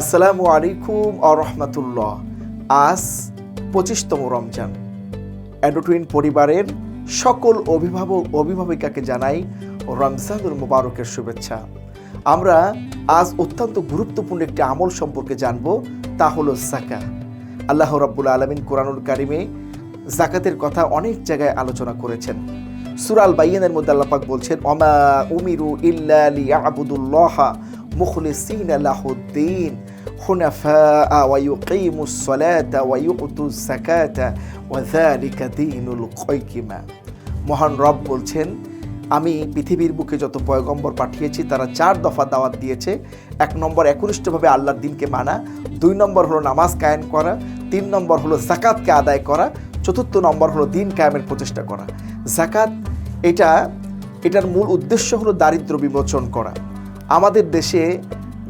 আসসালামু আলাইকুম আরহামতুল্লাহ আজ পঁচিশতম রমজান। অ্যাডোটুইন পরিবারের সকল অভিভাবক, অভিভাবিকাকে জানাই রমজানুল মুবারকের শুভেচ্ছা। আমরা আজ অত্যন্ত গুরুত্বপূর্ণ একটি আমল সম্পর্কে জানব, তা হলো জাকা আল্লাহ রাব্বুল আলমিন কোরআনুল কারিমে জাকাতের কথা অনেক জায়গায় আলোচনা করেছেন। সুরাল বাইয়ানের মধ্যে আল্লাপাক বলছেন অমা উমিরু ইল্লা লিয়াবুদুল্লাহ মুখলিসিন আল্লাহদ্দিন হুনাফাআ ওয়া ইউকিমুস সালাতা ওয়া ইউতুস যাকাতা ওয়া যালিকা মহান রব বলছেন, আমি পৃথিবীর বুকে যত পয়গম্বর পাঠিয়েছি, তারা চার দফা দাওয়াত দিয়েছে। এক নম্বর, একনিষ্ঠভাবে আল্লাহর দিনকে মানা। দুই নম্বর হলো নামাজ কায়েম করা। তিন নম্বর হলো জাকাতকে আদায় করা। চতুর্থ নম্বর হলো দিন কায়েমের প্রচেষ্টা করা। জাকাত এটা, এটার মূল উদ্দেশ্য হলো দারিদ্র বিমোচন করা। আমাদের দেশে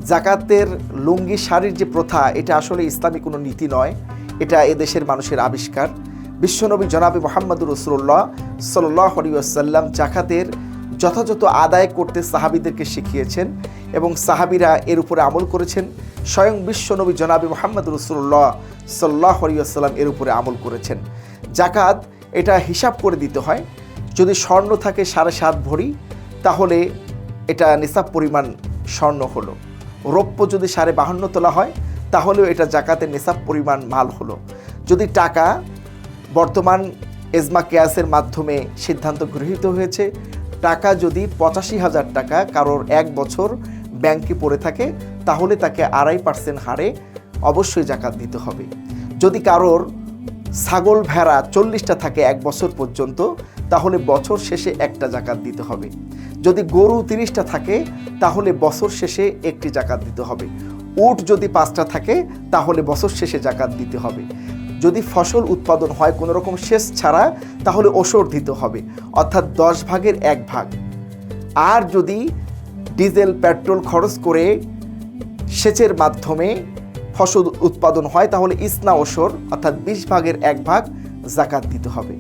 জাকাতের লুঙ্গি শাড়ির যে প্রথা, এটা আসলে ইসলামী কোনো নীতি নয়। এটা এদেশের মানুষের আবিষ্কার। বিশ্বনবী জনাবি মোহাম্মদুর রসুল্লাহ সাল্লাহ আসাল্লাম জাকাতের যথাযথ আদায় করতে সাহাবিদেরকে শিখিয়েছেন এবং সাহাবিরা এর উপরে আমল করেছেন। স্বয়ং বিশ্বনবী জনাবি মোহাম্মদ রসুল্লাহ সাল্লাহ আসাল্লাম এর উপরে আমল করেছেন। জাকাত, এটা হিসাব করে দিতে হয়। যদি স্বর্ণ থাকে সাড়ে সাত ভরি, তাহলে এটা নিসাব পরিমাণ স্বর্ণ হলো। রৌপ্য যদি সাড়ে বাহান্ন তোলা হয়, তাহলেও এটা জাকাতের নিসাব পরিমাণ মাল হলো। যদি টাকা বর্তমান এজমা কেয়াসের মাধ্যমে সিদ্ধান্ত গৃহীত হয়েছে, টাকা যদি পঁচাশি হাজার টাকা কারোর এক বছর ব্যাংকে পড়ে থাকে, তাহলে তাকে আড়াই পার্সেন্ট হারে অবশ্যই জাকাত দিতে হবে। যদি কারোর ছাগল ভেড়া চল্লিশটা থাকে এক বছর পর্যন্ত, তাহলে বছর শেষে একটা জাকাত দিতে হবে। যদি গরু তিরিশটা থাকে, তাহলে বছর শেষে একটি জাকাত দিতে হবে। উট যদি পাঁচটা থাকে, তাহলে বছর শেষে জাকাত দিতে হবে। যদি ফসল উৎপাদন হয় কোনো রকম সেচ ছাড়া, তাহলে ওষর দিতে হবে, অর্থাৎ দশ ভাগের এক ভাগ। আর যদি ডিজেল, পেট্রোল খরচ করে সেচের মাধ্যমে ফসল উৎপাদন হয়, তাহলে ইসনা ওসর অর্থাৎ বিশ ভাগের এক ভাগ জাকাত দিতে হবে।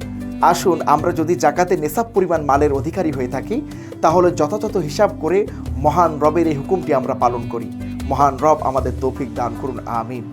আসুন, আমরা যদি জাকাতে নেশাব পরিমাণ মালের অধিকারী হয়ে থাকি, তাহলে যথাযথ হিসাব করে মহান রবের এই হুকুমটি আমরা পালন করি। মহান রব আমাদের তৌফিক দান করুন, আমিন।